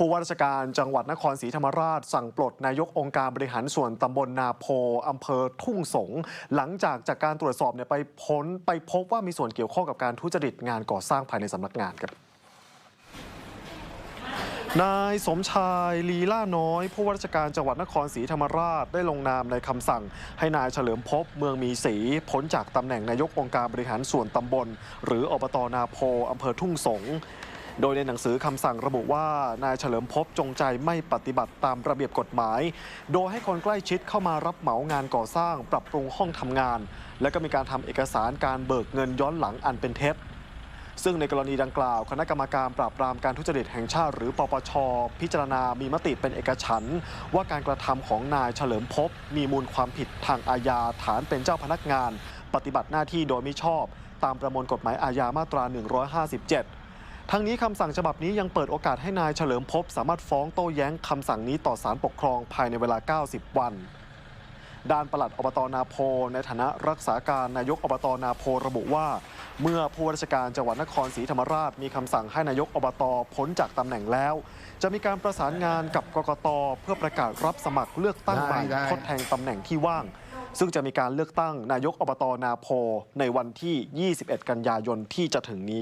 ผู้ว่าราชการจังหวัดนครศรีธรรมราช สั่งปลดนายกองค์การบริหารส่วนตำบลนาโพอำเภอทุ่งสง หลังจากจากการตรวจสอบเนี่ยไปพ้นไปพบว่ามีส่วนเกี่ยวข้องกับการทุจริตงานก่อสร้างภายในสำนักงานครับนายสมชายลีล่าน้อย ผู้ว่าราชการจังหวัดนครศรีธรรมราชได้ลงนามในคำสั่ง ให้นายเฉลิมภพเมืองมีศรีพ้นจากตำแหน่งนายกองค์การบริหารส่วนตำบล หรืออบตนาโพอำเภอทุ่งสง โดยในหนังสือคำสั่งระบุว่านายเฉลิมภพจงใจไม่ปฏิบัติตามระเบียบกฎหมาย โดยให้คนใกล้ชิดเข้ามารับเหมางานก่อสร้าง ปรับปรุงห้องทำงาน และก็มีการทำเอกสารการเบิกเงินย้อนหลังอันเป็นเท็จซึ่งในกรณีดังกล่าว คณะกรรมการปราบปรามการทุจริตแห่งชาติ หรือปปช พิจารณามีมติเป็นเอกฉันท์ว่าการกระทำของนายเฉลิมภพมีมูลความผิดทางอาญาฐานเป็นเจ้าพนักงาน ปฏิบัติหน้าที่โดยมิชอบ ตามประมวลกฎหมายอาญามาตรา 157 ทั้งนี้คำสั่งฉบับนี้ยังเปิดโอกาสให้นายเฉลิมภพสามารถฟ้องโต้แย้งคำสั่งนี้ต่อศาลปกครองภายในเวลา 90 วัน ด้านปลัดอบตนาโพ ในฐานะรักษาการนายกอบตนาโพระบุว่า เมื่อผู้ว่าราชการจังหวัดนครศรีธรรมราชมีคำสั่งให้นายกอบตพ้นจากตำแหน่งแล้ว จะมีการประสานงานกับกกตเพื่อประกาศรับสมัครเลือกตั้งใหม่ทดแทนตำแหน่งที่ว่าง ซึ่งจะมีการเลือกตั้งนายกอบตนาโพในวันที่ 21 กันยายนที่จะถึงนี้